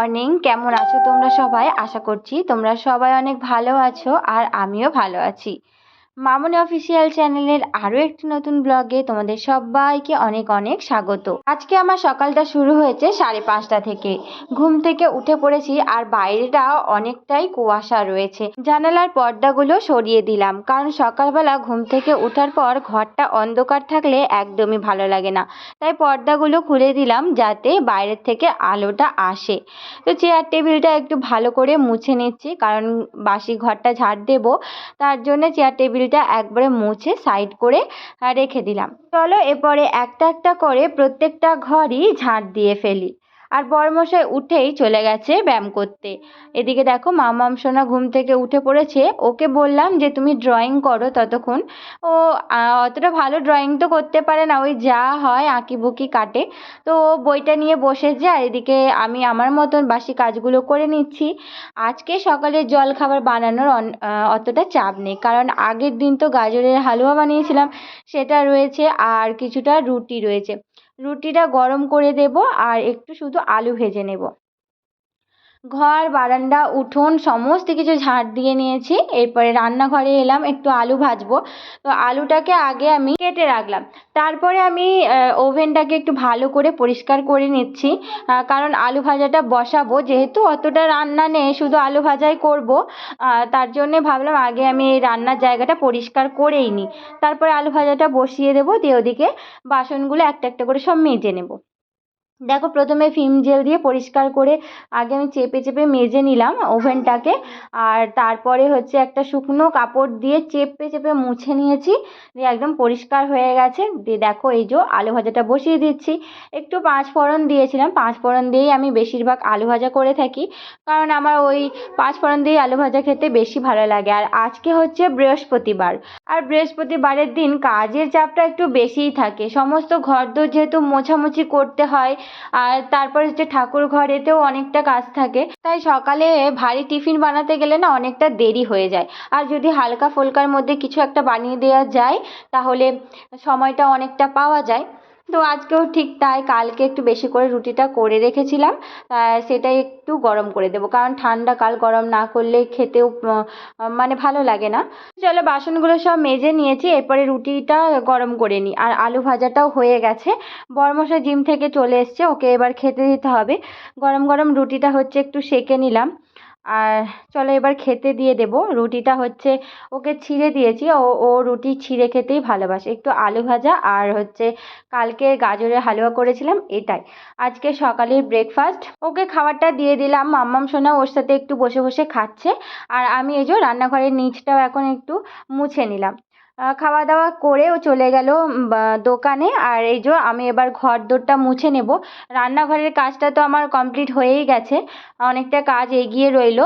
Morning কেমন আছো তোমরা সবাই? আশা করছি তোমরা সবাই অনেক ভালো আছো আর আমিও ভালো আছি। মামনি অফিসিয়াল চ্যানেলের আরও একটি নতুন ব্লগে তোমাদের সবাইকে অনেক অনেক স্বাগত। আজকে আমার সকালটা শুরু হয়েছে সাড়ে পাঁচটা থেকে। ঘুম থেকে উঠে পড়েছি আর বাইরেটা অনেকটাই কুয়াশা রয়েছে। জানালার পর্দাগুলো সরিয়ে দিলাম, কারণ সকালবেলা ঘুম থেকে ওঠার পর ঘরটা অন্ধকার থাকলে একদমই ভালো লাগে না। তাই পর্দাগুলো খুলে দিলাম যাতে বাইরের থেকে আলোটা আসে। তো চেয়ার টেবিলটা একটু ভালো করে মুছে নিচ্ছি, কারণ বাসি ঘরটা ঝাড় দেবো, তার জন্য চেয়ার টেবিলটা একবারে মুছে সাইড করে রেখে দিলাম। চলো এরপরে একটা একটা করে প্রত্যেকটা ঘরই ঝাঁট দিয়ে ফেলি। আর বড়মশাই উঠেই চলে গেছে ব্যায়াম করতে। এদিকে দেখো মামাম সোনা ঘুম থেকে উঠে পড়েছে। ওকে বললাম যে, তুমি ড্রয়িং করো ততক্ষণ। ও অতটা ভালো ড্রয়িং তো করতে পারে না। ওই যা হয় আঁকি বুকি কাটে। তো বইটা নিয়ে বসেছে আর এদিকে আমি আমার মতন বাসি কাজগুলো করে নিচ্ছি। আজকে সকালে জল খাবার বানানোর অতটা চাপ নেই। কারণ আগের দিন তো গাজরের হালুয়া বানিয়েছিলাম, সেটা রয়েছে আর কিছুটা রুটি রয়েছে। রুটিটা গরম করে দেবো আর একটু শুধু আলু ভেজে নেব। ঘর, বারান্দা, উঠোন সমস্ত কিছু ঝাড় দিয়ে নিয়েছি। এরপরে রান্নাঘরে এলাম, একটু আলু ভাজবো। তো আলুটাকে আগে আমি কেটে রাখলাম। তারপরে আমি ওভেনটাকে একটু ভালো করে পরিষ্কার করে নিচ্ছি। কারণ আলু ভাজাটা বসাবো, যেহেতু অতটা রান্না নেই, শুধু আলু ভাজাই করব। তার জন্যে ভাবলাম আগে আমি এই রান্নার জায়গাটা পরিষ্কার করেই নিই। তারপরে আলু ভাজাটা বসিয়ে দেবো, দিয়ে ওদিকে বাসনগুলো একটা একটা করে সব মেজে নেব। দেখো প্রথমে ফিম জেল দিয়ে পরিষ্কার করে আগে আমি চেপে চেপে মেজে নিলাম ওভেনটাকে। আর তারপরে হচ্ছে একটা শুকনো কাপড় দিয়ে চেপে চেপে মুছে নিয়েছি। দিয়ে একদম পরিষ্কার হয়ে গেছে। দিয়ে দেখো এই যে আলু ভাজাটা বসিয়ে দিচ্ছি। একটু পাঁচ ফোড়ন দিয়েছিলাম। পাঁচ ফোড়ন দিয়েই আমি বেশিরভাগ আলু ভাজা করে থাকি। কারণ আমার ওই পাঁচ ফোড়ন দিয়ে আলু ভাজা খেতে বেশি ভালো লাগে। আর আজকে হচ্ছে বৃহস্পতিবার। আর বৃহস্পতিবারের দিন কাজের চাপটা একটু বেশিই থাকে। সমস্ত ঘর ঘরদোর যেহেতু মোছামুছি করতে হয় আর তারপর হচ্ছে ঠাকুর ঘরেতেও অনেকটা কাজ থাকে। তাই সকালে ভারী টিফিন বানাতে গেলে না অনেকটা দেরি হয়ে যায়। আর যদি হালকা ফুলকার মধ্যে কিছু একটা বানিয়ে দেওয়া যায়, তাহলে সময়টা অনেকটা পাওয়া যায়। তো আজকেও ঠিক তাই, কালকে একটু বেশি করে রুটিটা করে রেখেছিলাম। সেটাই একটু গরম করে দেবো, কারণ ঠান্ডা কাল গরম না করলে খেতেও মানে ভালো লাগে না। চলো বাসনগুলো সব মেজে নিয়েছি, এরপরে রুটিটা গরম করে নিই। আর আলু ভাজাটাও হয়ে গেছে। বড়মশাই জিম থেকে চলে এসছে, ওকে এবার খেতে দিতে হবে। গরম গরম রুটিটা হচ্ছে একটু সেঁকে নিলাম। আর চলো এবার খেতে দিয়ে দেবো। রুটিটা হচ্ছে ওকে ছিঁড়ে দিয়েছি। ও ও রুটি ছিঁড়ে খেতেই ভালোবাসে। একটু আলু ভাজা আর হচ্ছে কালকে গাজরের হালুয়া করেছিলাম এটাই। আজকে সকালের ব্রেকফাস্ট ওকে খাবারটা দিয়ে দিলাম। মাম্মাম সোনা ওর সাথে একটু বসে বসে খাচ্ছে। আর আমি এই যে রান্নাঘরের নিচটাও এখন একটু মুছে নিলাম। খাওয়া দাওয়া করে ও চলে গেল দোকানে। আর এই যে আমি এবার ঘর দোরটা মুছে নেব। রান্নাঘরের কাজটা তো আমার কমপ্লিট হয়েই গেছে। অনেকটা কাজ এগিয়ে রইল।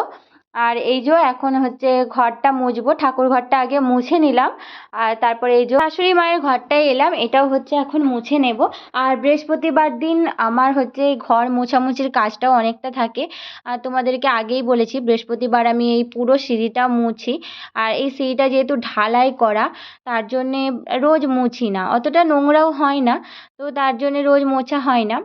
আর এই যে এখন হচ্ছে ঘরটা মুছবো, ঠাকুর ঘরটা আগে মুছে নিলাম। আর তারপরে এই যে শাশুড়ি মায়ের ঘরটায় এলাম, এটাও হচ্ছে এখন মুছে নেব। আর বৃহস্পতিবার দিন আমার হচ্ছে ঘর মোছামুছির কাজটাও অনেকটা থাকে। আর তোমাদেরকে আগেই বলেছি, বৃহস্পতিবার আমি এই পুরো সিঁড়িটা মুছি। আর এই সিঁড়িটা যেহেতু ঢালাই করা, তার জন্যে রোজ মুছি না। অতটা নোংরাও হয় না, তো তার জন্যে রোজ মোছা হয় না।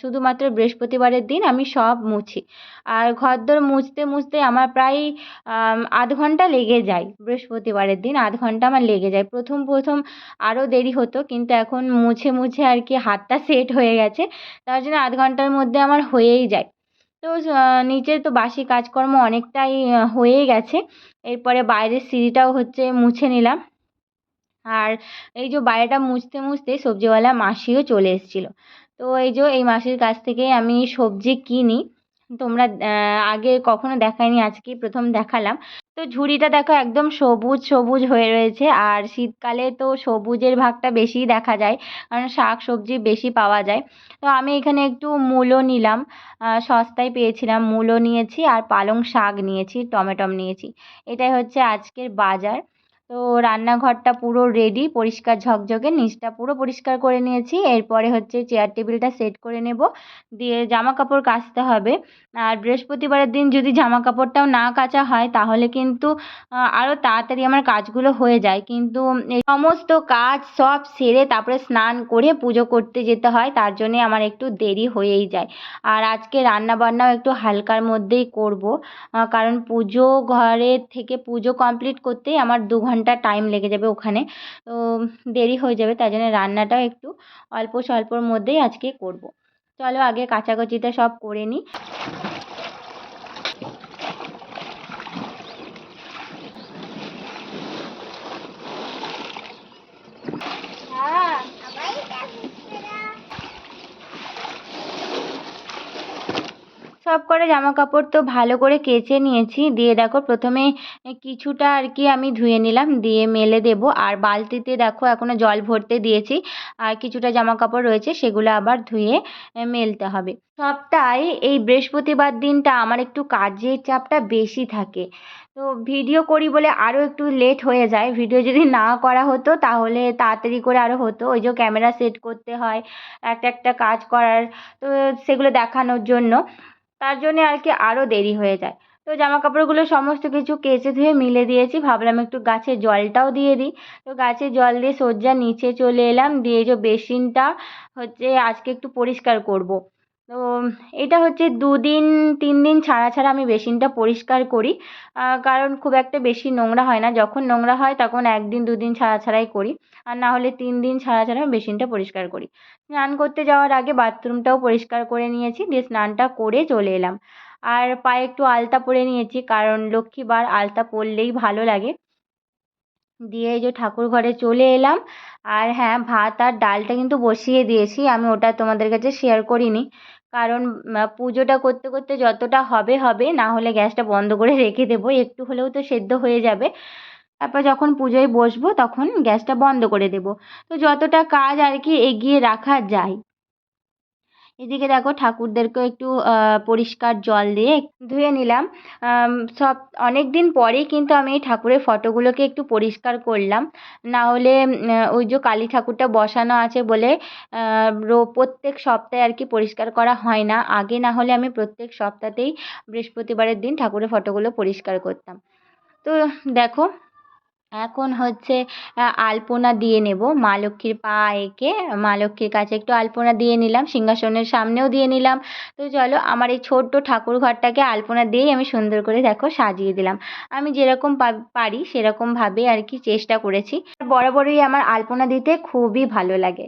শুধুমাত্র বৃহস্পতিবারের দিন আমি সব মুছি। আর ঘরদোর মুছতে মুছতে আমার প্রায় আধ ঘণ্টা লেগে যায়। বৃহস্পতিবারের দিন আধ ঘণ্টা আমার লেগে যায়। প্রথম প্রথম আরও দেরি হতো, কিন্তু এখন মুছে মুছে আর কি হাতটা সেট হয়ে গেছে। তার জন্য আধ ঘণ্টার মধ্যে আমার হয়েই যায়। তো নিচের তো বাসি কাজকর্ম অনেকটাই হয়েই গেছে। এরপরে বাইরের সিঁড়িটাও হচ্ছে মুছে নিলাম। আর এই যে বাইরেটা মুছতে মুছতে সবজিওয়ালা মাসিও চলে এসেছিল। তো এই যে এই মাসির কাছ থেকেই আমি সবজি কিনি। তোমরা আগে কখনো দেখাইনি আজকেই প্রথম দেখালাম। তো ঝুড়িটা দেখো একদম সবুজ সবুজ হয়ে রয়েছে। আর শীতকালে তো সবুজের ভাগটা বেশিই দেখা যায়, কারণ শাক সবজি বেশি পাওয়া যায়। তো আমি এখানে একটু মূলো নিলাম সস্তায় পেয়েছিলাম মূলো নিয়েছি আর পালং শাক নিয়েছি, টমেটম নিয়েছি। এটাই হচ্ছে আজকের বাজার। তো রান্নাঘরটা পুরো রেডি পরিষ্কার ঝকঝকে, নিচটা পুরো পরিষ্কার করে নিয়েছি। এরপরে হচ্ছে চেয়ার টেবিলটা সেট করে নেব। দিয়ে জামা কাপড় কাচতে হবে। আর বৃহস্পতিবারের দিন যদি জামা কাপড়টাও না কাচা হয়, তাহলে কিন্তু আরও তাড়াতাড়ি আমার কাজগুলো হয়ে যায়। কিন্তু এই সমস্ত কাজ সব সেরে তারপরে স্নান করে পুজো করতে যেতে হয়। তার জন্যে আমার একটু দেরি হয়েই যায়। আর আজকে রান্না বান্নাও একটু হালকার মধ্যেই করব। কারণ পুজো ঘরের থেকে পুজো কমপ্লিট করতেই আমার দু ঘণ্টা টাইম লেগে যাবে ওখানে। তো দেরি হয়ে যাবে তাই জন্য রান্নাটাও একটু অল্প স্বল্পর মধ্যেই আজকে করব। চলো আগে কাচাকুচিটা সব করে নিই। সব কটা জামা কাপড় তো ভালো করে কেচে নিয়েছি। দিয়ে দেখো প্রথমে কিছুটা আর কি আমি ধুয়ে নিলাম, দিয়ে মেলে দেবো। আর বালতিতে দেখো এখনও জল ভরতে দিয়েছি। আর কিছুটা জামা কাপড় রয়েছে, সেগুলো আবার ধুয়ে মেলতে হবে। সপ্তাহে এই বৃহস্পতিবার দিনটা আমার একটু কাজের চাপটা বেশি থাকে। তো ভিডিও করি বলে আরও একটু লেট হয়ে যায়। ভিডিও যদি না করা হতো তাহলে তাড়াতাড়ি করে আরও হতো। ওই যে ক্যামেরা সেট করতে হয়, একটা একটা কাজ করার, তো সেগুলো দেখানোর জন্য। তার জন্যে আর কি আরও দেরি হয়ে যায়। তো জামা কাপড়গুলো সমস্ত কিছু কেচে ধুয়ে মিলে দিয়েছি। ভাবলাম একটু গাছে জলটাও দিয়ে দিই। তো গাছে জল দিয়ে সজ্জা নিচে চলে এলাম। দিয়ে যে বেসিনটা হচ্ছে আজকে একটু পরিষ্কার করব। তো এটা হচ্ছে দুদিন তিন দিন ছাড়া ছাড়া আমি বেসিনটা পরিষ্কার করি। কারণ খুব একটা বেশি নোংরা হয় না। যখন নোংরা হয় তখন একদিন, দুদিন ছাড়া ছাড়াই করি। আর না হলে তিন দিন ছাড়া ছাড়া আমি বেসিনটা পরিষ্কার করি। স্নান করতে যাওয়ার আগে বাথরুমটাও পরিষ্কার করে নিয়েছি। দিয়ে স্নানটা করে চলে এলাম। আর পায়ে একটু আলতা পরে নিয়েছি। কারণ লক্ষ্মীবার আলতা পরলেই ভালো লাগে। দিয়ে এই যে ঠাকুর ঘরে চলে এলাম। আর হ্যাঁ ভাত আর ডালটা কিন্তু বসিয়ে দিয়েছি। আমি ওটা তোমাদের কাছে শেয়ার করিনি। কারণ পুজোটা করতে করতে যতটা হবে হবে, না হলে গ্যাসটা বন্ধ করে রেখে দেবো। একটু হলেও তো সেদ্ধ হয়ে যাবে। তারপর যখন পুজোয় বসবো, তখন গ্যাসটা বন্ধ করে দেবো। তো যতটা কাজ আর কি এগিয়ে রাখা যায়। এদিকে দেখো ঠাকুরদেরকেও একটু পরিষ্কার জল দিয়ে ধুয়ে নিলাম। সব অনেক দিন পরেই কিন্তু আমি এই ঠাকুরের ফটোগুলোকে একটু পরিষ্কার করলাম। না হলে ওই যে কালী ঠাকুরটা বসানো আছে বলে প্রত্যেক সপ্তাহে আর কি পরিষ্কার করা হয় না। আগে না হলে আমি প্রত্যেক সপ্তাহতেই বৃহস্পতিবারের দিন ঠাকুরের ফটোগুলো পরিষ্কার করতাম। তো দেখো এখন হচ্ছে আলপনা দিয়ে নেব। মা লক্ষ্মীর পা এঁকে, মা লক্ষ্মীর কাছে একটু আলপনা দিয়ে নিলাম, সিংহাসনের সামনেও দিয়ে নিলাম। তো চলো, আমার এই ছোট্ট ঠাকুর ঘরটাকে আলপনা দিয়েই আমি সুন্দর করে দেখো সাজিয়ে দিলাম। আমি যেরকম পারি সেরকমভাবে আর কি চেষ্টা করেছি। বরাবরই আমার আলপনা দিতে খুবই ভালো লাগে।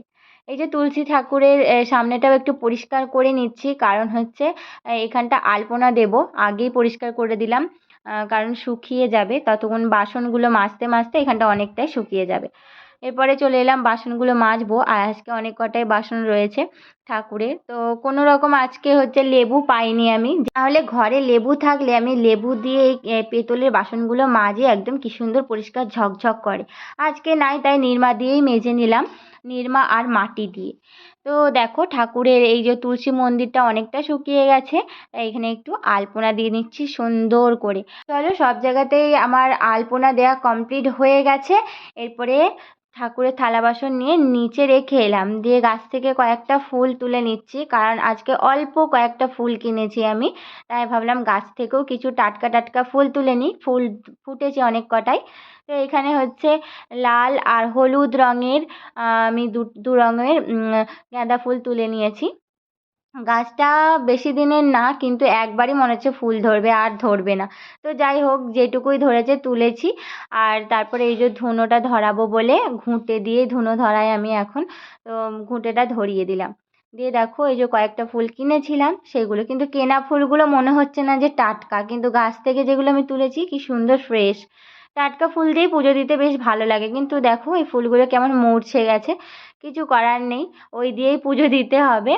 এই যে তুলসী ঠাকুরের সামনেটাও একটু পরিষ্কার করে নিচ্ছি। কারণ হচ্ছে এখানটা আলপনা দেব, আগেই পরিষ্কার করে দিলাম। কারণ শুকিয়ে যাবে, ততক্ষণ বাসনগুলো মাজতে মাজতে এখানটা অনেকটাই শুকিয়ে যাবে। এরপরে চলে এলাম বাসনগুলো মাজবো, আর আজকে অনেক কটাই বাসন রয়েছে ঠাকুরের। তো কোনো রকম আজকে হচ্ছে লেবু পাইনি আমি। তাহলে ঘরে লেবু থাকলে আমি লেবু দিয়ে এই পেতলের বাসনগুলো মাজে একদম কি সুন্দর পরিষ্কার ঝকঝক করে। আজকে নাই তাই নিরমা দিয়েই মেজে নিলাম, নিরমা আর মাটি দিয়ে। তো দেখো ঠাকুরের এই যে তুলসী মন্দিরটা অনেকটা শুকিয়ে গেছে, তাই এখানে একটু আলপনা দিয়ে নিচ্ছি সুন্দর করে। চলো সব জায়গাতেই আমার আলপনা দেওয়া কমপ্লিট হয়ে গেছে। এরপরে ঠাকুরের থালা বাসন নিয়ে নিচে রেখে এলাম। দিয়ে গাছ থেকে কয়েকটা ফুল তুলে নিচ্ছি, কারণ আজকে অল্প কয়েকটা ফুল কিনেছি আমি। তাই ভাবলাম গাছ থেকেও কিছু টাটকা টাটকা ফুল তুলে নিই। ফুল ফুটেছে অনেক কটাই। তো এখানে হচ্ছে লাল আর হলুদ রঙের আমি দু দু রঙের গাঁদা ফুল তুলে নিয়েছি। গাছটা বেশি দিনের না, কিন্তু একবারই মনে হচ্ছে ফুল ধরবে, আর ধরবে না। তো যাই হোক, যেটুকুই ধরেছে তুলেছি। আর তারপরে এই যে ধুনোটা ধরাবো বলে ঘুঁটে দিয়ে ধুনো ধরাই আমি এখন, তো ঘুঁটেটা ধরিয়ে দিলাম। দিয়ে দেখো, এই যে কয়েকটা ফুল কিনেছিলাম, সেগুলো কিন্তু কেনা ফুলগুলো মনে হচ্ছে না যে টাটকা, কিন্তু গাছ থেকে যেগুলো আমি তুলেছি, কি সুন্দর ফ্রেশ। টাটকা ফুল দিয়েই পুজো দিতে বেশ ভালো লাগে। কিন্তু দেখো, এই ফুলগুলো কেমন মরছে গেছে। কিছু করার নেই, ওই দিয়েই পুজো দিতে হবে।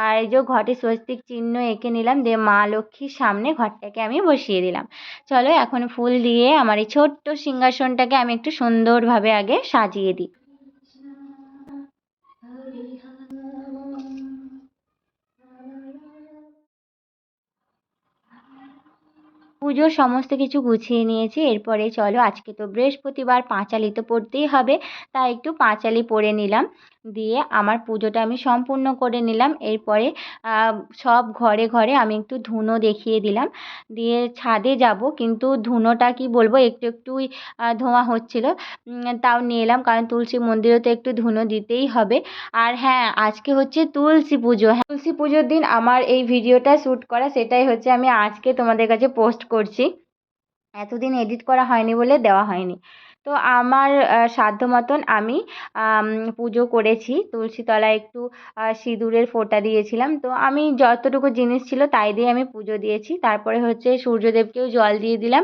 আর এই যে ঘটে স্বস্তিক চিহ্ন এঁকে নিলাম, দিয়ে মা লক্ষ্মীর সামনে ঘরটাকে আমি বসিয়ে দিলাম। চলো, এখন ফুল দিয়ে আমার এই ছোট্ট সিংহাসনটাকে আমি একটু সুন্দরভাবে আগে সাজিয়ে দিই। পুজোর সমস্ত কিছু গুছিয়ে নিয়েছি। এরপরে চলো, আজকে তো বৃহস্পতিবার, পাঁচালি তো পড়তেই হবে, তাই একটু পাঁচালি পড়ে নিলাম। দিয়ে আমার পুজোটা আমি সম্পূর্ণ করে নিলাম। এরপরে সব ঘরে ঘরে আমি একটু ধুনো দেখিয়ে দিলাম। দিয়ে ছাদে যাব, কিন্তু ধুনোটা কি বলব, একটু একটুই ধোঁয়া হচ্ছিল। তাও নিয়ে এলাম কারণ তুলসী মন্দিরে তো একটু ধুনো দিতেই হবে। আর হ্যাঁ আজকে হচ্ছে তুলসী পুজো। হ্যাঁ তুলসী পুজোর দিন আমার এই ভিডিওটা শ্যুট করা, সেটাই হচ্ছে আমি আজকে তোমাদের কাছে পোস্ট করছি। এতদিন এডিট করা হয়নি বলে দেওয়া হয়নি। তো আমার সাধ্য মতন আমি পুজো করেছি। তুলসী তলায় একটু সিঁদুরের ফোঁটা দিয়েছিলাম। তো আমি যতটুকু জিনিস ছিল তাই দিয়ে আমি পুজো দিয়েছি। তারপরে হচ্ছে সূর্যদেবকেও জল দিয়ে দিলাম।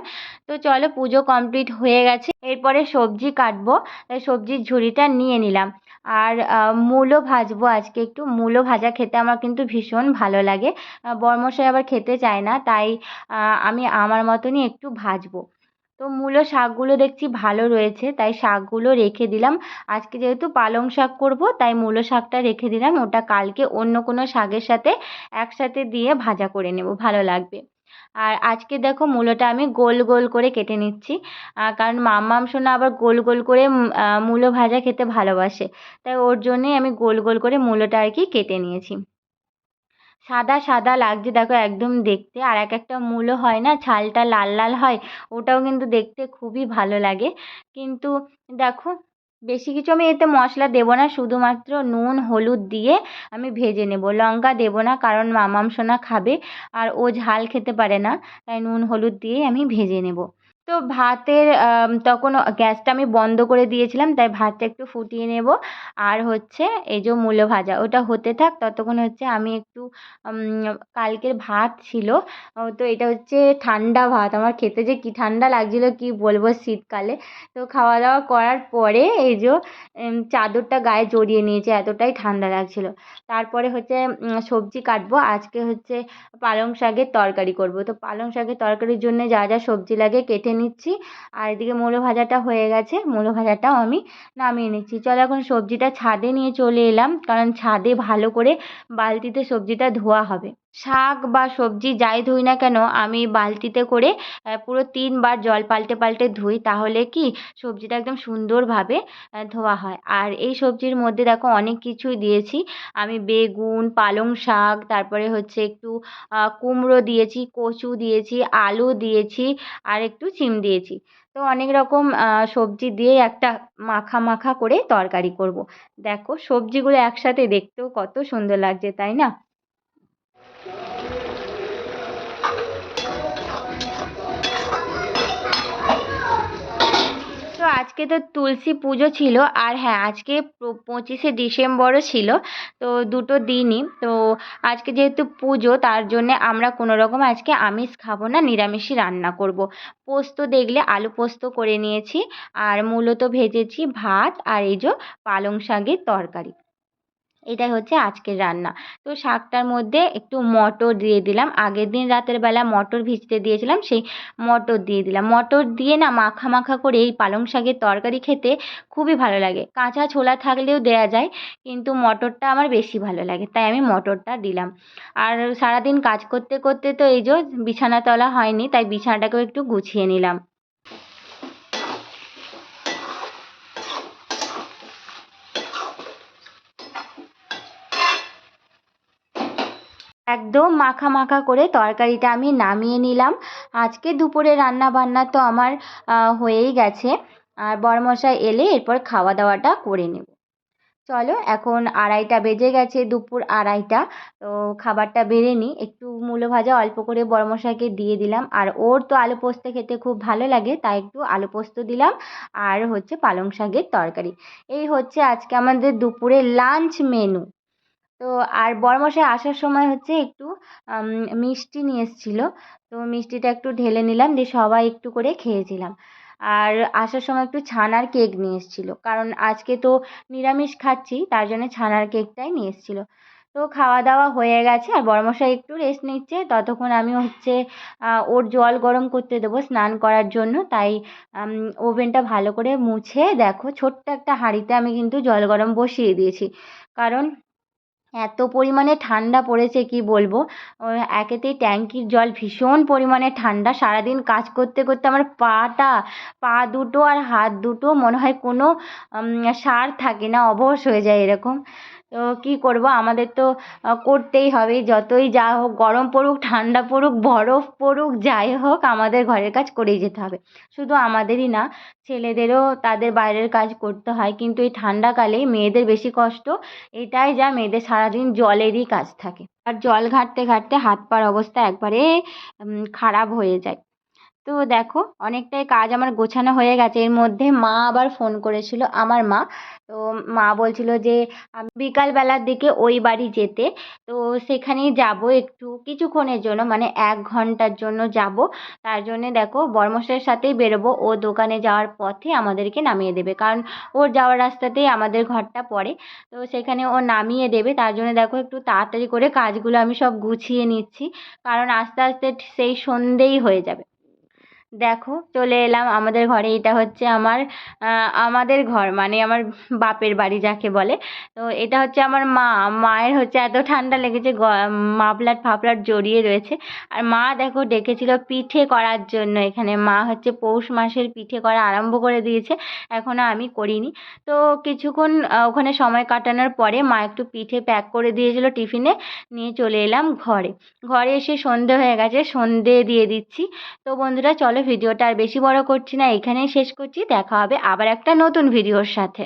তো চলো পুজো কমপ্লিট হয়ে গেছে। এরপরে সবজি কাটবো। তাই সবজির ঝুড়িটা নিয়ে নিলাম। আর মূলো ভাজবো আজকে একটু। মূলো ভাজা খেতে আমার কিন্তু ভীষণ ভালো লাগে। বরমশাই আবার খেতে চায় না। তাই আমি আমার মতনই একটু ভাজবো। তো মূলো শাকগুলো দেখছি ভালো রয়েছে, তাই শাকগুলো রেখে দিলাম। আজকে যেহেতু পালং শাক করব, তাই মূলো শাকটা রেখে দিলাম। ওটা কালকে অন্য কোনো শাকের সাথে একসাথে দিয়ে ভাজা করে নেব, ভালো লাগবে। আর আজকে দেখো মূলোটা আমি গোল গোল করে কেটে নিচ্ছি। কারণ মাম্মাম সোনা আবার গোল গোল করে মূলো ভাজা খেতে ভালোবাসে। তাই ওর জন্যেই আমি গোল গোল করে মূলোটা আর কি কেটে নিয়েছি। সাদা সাদা লাগছে। দেখো, একদম দেখতে আর এক একটা মূলো হয় না, ছালটা লাল লাল হয়। ওটাও কিন্তু দেখতে খুবই ভালো লাগে। কিন্তু দেখো, বেশি কিছু আমি এতে মশলা দেবো না, শুধুমাত্র নুন, হলুদ দিয়ে আমি ভেজে নেব। লঙ্কা দেবো না, কারণ মামাম সোনা খাবে আর ও ঝাল খেতে পারে না, তাই নুন, হলুদ দিয়েই আমি ভেজে নেব। তো ভাতের তখন গ্যাসটা আমি বন্ধ করে দিয়েছিলাম, তাই ভাতটা একটু ফুটিয়ে নেব। আর হচ্ছে এই যে মূলো ভাজা, ওটা হতে থাক, ততক্ষণ হচ্ছে আমি একটু কালকের ভাত ছিল। তো এটা হচ্ছে ঠান্ডা ভাত। আমার খেতে যে কী ঠান্ডা লাগছিল কী বলব শীতকালে। তো খাওয়া দাওয়া করার পরে এই যে চাদরটা গায়ে জড়িয়ে নিয়েছে, এতটাই ঠান্ডা লাগছিল। তারপরে হচ্ছে সবজি কাটবো। আজকে হচ্ছে পালং শাকের তরকারি করব। তো পালং শাকের তরকারির জন্য যা যা সবজি লাগে কেটে নিচ্ছি। আর এদিকে মূলো ভাজাটা হয়ে গেছে, মূলো ভাজাটাও আমি নামিয়ে নিচ্ছি। চলো এখন সবজিটা ছাদে নিয়ে চলে এলাম, কারণ ছাদে ভালো করে বালতিতে সবজিটা ধোয়া হবে। শাক বা সবজি যাই ধুই না কেন, আমি বালতিতে করে পুরো তিনবার জল পাল্টে পাল্টে ধুই, তাহলে কি সবজিটা একদম সুন্দরভাবে ধোয়া হয়। আর এই সবজির মধ্যে দেখো অনেক কিছুই দিয়েছি। আমি বেগুন, পালং শাক, তারপরে হচ্ছে একটু কুমড়ো দিয়েছি, কচু দিয়েছি, আলু দিয়েছি, আর একটু সিম দিয়েছি। তো অনেক রকম সবজি দিয়ে একটা মাখা মাখা করে তরকারি করব। দেখো সবজিগুলো একসাথে দেখতেও কত সুন্দর লাগছে, তাই না? তো আজকে তো তুলসী পুজো ছিল আর হ্যাঁ আজকে পঁচিশে ডিসেম্বরও ছিল। তো দুটো দিনই। তো আজকে যেহেতু পুজো, তার জন্যে আমরা কোনো রকম আজকে আমিষ খাব না, নিরামিষই রান্না করব। পোস্ত দেখলে আলু পোস্ত করে নিয়েছি, আর মূলত ভেজেছি ভাত, আর এই যে পালং শাকের তরকারি। এটাই হচ্ছে আজকের রান্না। তো শাকটার মধ্যে একটু মটর দিয়ে দিলাম। আগের দিন রাতের বেলা মটর ভিজতে দিয়েছিলাম, সেই মটর দিয়ে দিলাম। মটর দিয়ে না মাখা মাখা করে এই পালং শাকের তরকারি খেতে খুবই ভালো লাগে। কাঁচা ছোলা থাকলেও দেওয়া যায়, কিন্তু মটরটা আমার বেশি ভালো লাগে, তাই আমি মটরটা দিলাম। আর সারাদিন কাজ করতে করতে তো এই যে বিছানা তোলা হয়নি, তাই বিছানাটাকেও একটু গুছিয়ে নিলাম। একদম মাখা মাখা করে তরকারিটা আমি নামিয়ে নিলাম। আজকে দুপুরে রান্না বান্না তো আমার হয়েই গেছে। আর বরমশাই এলে এরপর খাওয়া দাওয়াটা করে নেব। চলো এখন আড়াইটা বেজে গেছে, দুপুর আড়াইটা। তো খাবারটা বেড়ে নিই। একটু মূলো ভাজা অল্প করে বরমশাইকে দিয়ে দিলাম। আর ওর তো আলু পোস্ত খেতে খুব ভালো লাগে, তাই একটু আলু পোস্ত দিলাম। আর হচ্ছে পালং শাকের তরকারি। এই হচ্ছে আজকে আমাদের দুপুরের লাঞ্চ মেনু। তো আর বরমশাই আসার সময় হচ্ছে একটু মিষ্টি নিয়ে এসেছিল। তো মিষ্টিটা একটু ঢেলে নিলাম, দিয়ে সবাই একটু করে খেয়েছিলাম আর আসার সময় একটু ছানার কেক নিয়ে এসেছিল। কারণ আজকে তো নিরামিষ খাচ্ছি, তার জন্য ছানার কেকটাই নিয়ে এসেছিল। তো খাওয়া দাওয়া হয়ে গেছে, আর বড়মশাই একটু রেস্ট নিচ্ছে। ততক্ষণ আমি হচ্ছে ওর জল গরম করতে দেবো স্নান করার জন্য। তাই ওভেনটা ভালো করে মুছে দেখো, ছোট্ট একটা হাঁড়িতে আমি কিন্তু জল গরম বসিয়ে দিয়েছি। কারণ এত পরিমাণে ঠান্ডা পড়েছে, কি বলব? একেতেই ট্যাঙ্কির জল ভীষণ পরিমাণে ঠান্ডা। সারাদিন কাজ করতে করতে আমার পাটা, পা দুটো আর হাত দুটো মনে হয় কোনো সার থাকে না, অবশ হয়ে যায় এরকম। তো কী করব? আমাদের তো করতেই হবে। যতই যা হোক, গরম পড়ুক, ঠান্ডা পড়ুক, বরফ পড়ুক, যাই হোক, আমাদের ঘরের কাজ করেই যেতে হবে। শুধু আমাদেরই না, ছেলেদেরও তাদের বাইরের কাজ করতে হয়। কিন্তু এই ঠান্ডাকালে মেয়েদের বেশি কষ্ট। এটাই যা মেয়েদের সারাদিন জলেরই কাজ থাকে। আর জল ঘাঁটতে ঘাঁটতে হাত পার অবস্থা একবারে খারাপ হয়ে যায়। তো দেখো, অনেকটাই কাজ আমার গোছানো হয়ে গেছে। এর মধ্যে মা আবার ফোন করেছিল আমার মা। তো মা বলছিল যে বিকালবেলার দিকে ওই বাড়ি যেতে। তো সেখানেই যাব একটু কিছুক্ষণের জন্য মানে এক ঘণ্টার জন্য যাব। তার জন্যে দেখো বর্মশাইয়ের সাথেই বেরোবো। ও দোকানে যাওয়ার পথে আমাদেরকে নামিয়ে দেবে। কারণ ওর যাওয়ার রাস্তাতেই আমাদের ঘরটা পড়ে। তো সেখানে ও নামিয়ে দেবে। তার জন্য দেখো, একটু তাড়াতাড়ি করে কাজগুলো আমি সব গুছিয়ে নিচ্ছি। কারণ আস্তে আস্তে সেই সন্ধেই হয়ে যাবে। দেখো, চলে এলাম। আমাদের ঘরে এটা হচ্ছে আমার আমাদের ঘর মানে আমার বাপের বাড়ি যাকে বলে। তো এটা হচ্ছে আমার মা। মায়ের হচ্ছে এত ঠান্ডা লেগেছে মাফলার ফাফলার জড়িয়ে রয়েছে। আর মা দেখো, ডেকেছিল পিঠে করার জন্য। এখানে মা হচ্ছে পৌষ মাসের পিঠে করা আরম্ভ করে দিয়েছে। এখনও আমি করিনি। তো কিছুক্ষণ ওখানে সময় কাটানোর পরে মা একটু পিঠে প্যাক করে দিয়েছিল টিফিনে। নিয়ে চলে এলাম ঘরে। ঘরে এসে সন্ধে হয়ে গেছে, সন্ধে দিয়ে দিচ্ছি। তো বন্ধুরা, চলো ভিডিওটা আর বেশি বড় করছি না, এখানেই শেষ করছি, দেখা হবে আবার একটা নতুন ভিডিওর সাথে।